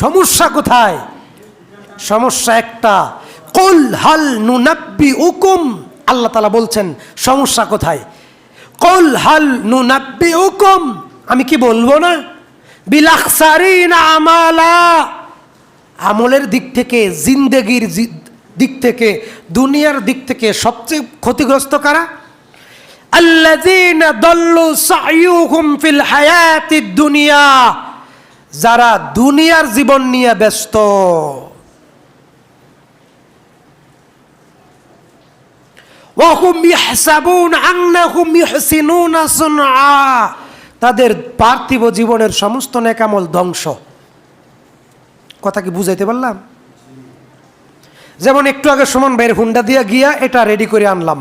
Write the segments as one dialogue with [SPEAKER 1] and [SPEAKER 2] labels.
[SPEAKER 1] সমস্যা কোথায়? সমস্যা একটা। কুল হাল নুনাব্বি উকুম আল্লাহ তালা বলছেন, সমস্যা কোথায়? কুল হাল নুনাব্বি উকুম আমি কি বলব না? বিলাখসারিন আমালা। আমলের দিক থেকে, জিন্দেগির দিক থেকে, দুনিয়ার দিক থেকে সবচেয়ে ক্ষতিগ্রস্ত কারা? আল্লাযীনা দাল্লু সাইয়ুহুম ফিল হায়াতি দুনিয়া। যারা দুনিয়ার জীবন নিয়ে ব্যস্ত। তাদের পার্থিব জীবনের সমস্ত নেকামল ধ্বংস। কথা কি বুঝাইতে পারলাম? যেমন একটু আগে সুমন ভাইয়ের হুন্ডা দিয়ে গিয়া এটা রেডি করে আনলাম।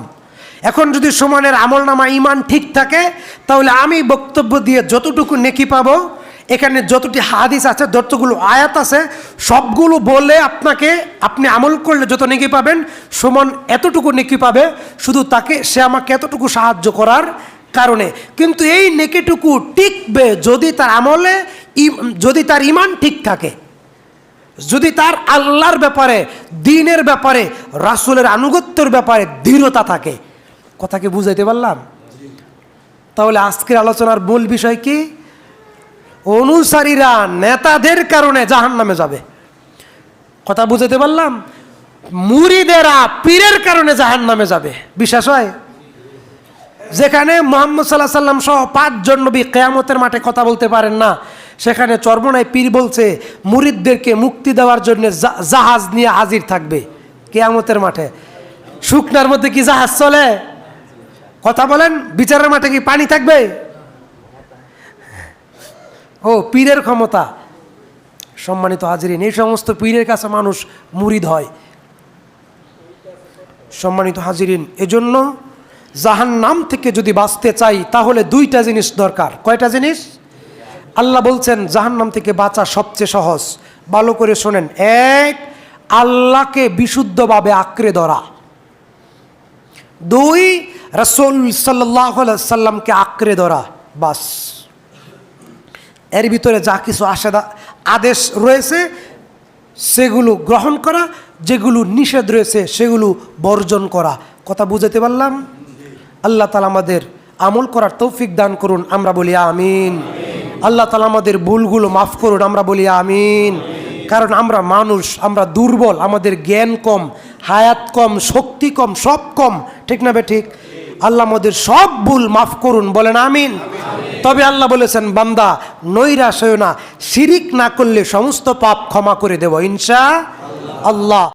[SPEAKER 1] এখন যদি সুমনের আমল নামা ইমান ঠিক থাকে, তাহলে আমি বক্তব্য দিয়ে যতটুকু নেকি পাবো এখানে যতটি হাদিস আছে যতগুলো আয়াত আছে সবগুলো বলে আপনাকে আপনি আমল করলে যত নেকি পাবেন সমান এতটুকু নেকি পাবে শুধু তাকে সে আমাকে এতটুকু সাহায্য করার কারণে। কিন্তু এই নেকিটুকু টিকবে যদি তার আমলে যদি তার ইমান ঠিক থাকে। যদি তার আল্লাহর ব্যাপারে দিনের ব্যাপারে রাসূলের আনুগত্যের ব্যাপারে দৃঢ়তা থাকে। কথা কি বুঝাইতে পারলাম? তাহলে আজকের আলোচনার মূল বিষয় কি? অনুসারীরা নেতাদের কারণে জাহান নামে যাবে। কথা বুঝাতে পারলাম? মুরিদেরা পীরের কারণে জাহান নামে যাবে। বিশ্বাস হয়? যেখানে মোহাম্মদ সাল্লাহ সাল্লাম সহ পাঁচজন নবী কেয়ামতের মাঠে কথা বলতে পারেন না, সেখানে চর্মনায় পীর বলছে, মুরিদদেরকে মুক্তি দেওয়ার জন্য জাহাজ নিয়ে হাজির থাকবে কেয়ামতের মাঠে। শুকনার মধ্যে কি জাহাজ চলে? কথা বলেন, বিচারের মাঠে কি পানি থাকবে? ও, পীরের ক্ষমতা। সম্মানিত হাজিরিন, এই সমস্ত পীরের কাছে মানুষ মুরিদ হয়। সম্মানিত হাজিরিন, এজন্য জাহান নাম থেকে যদি বাঁচতে চাই, তাহলে দুইটা জিনিস দরকার। কয়টা জিনিস? আল্লাহ বলছেন জাহান নাম থেকে বাঁচা সবচেয়ে সহজ। ভালো করে শোনেন। এক, আল্লাহকে বিশুদ্ধভাবে আঁকড়ে ধরা। দুই, রসুল সাল্লাহ সাল্লামকে আঁকড়ে ধরা। বাস। এর ভিতরে যা কিছু আশেদা আদেশ রয়েছে, সেগুলো গ্রহণ করা, যেগুলো নিষেধ রয়েছে, সেগুলো বর্জন করা। কথা বুঝাতে পারলাম? আল্লাহ তালা আমাদের আমল করার তৌফিক দান করুন, আমরা বলি আমিন। আল্লাহ তালা আমাদের ভুলগুলো মাফ করুন, আমরা বলি আমিন। কারণ আমরা মানুষ, আমরা দুর্বল, আমাদের জ্ঞান কম, হায়াত কম, শক্তি কম, সব কম, ঠিক না বে ঠিক? আল্লাহ আমাদের সব ভুল মাফ করুন, বলেন আমিন। তবে আল্লাহ বলেছেন, বান্দা সয়না না, শিরিক না করলে সমস্ত পাপ ক্ষমা করে দেব, ইনশা আল্লাহ।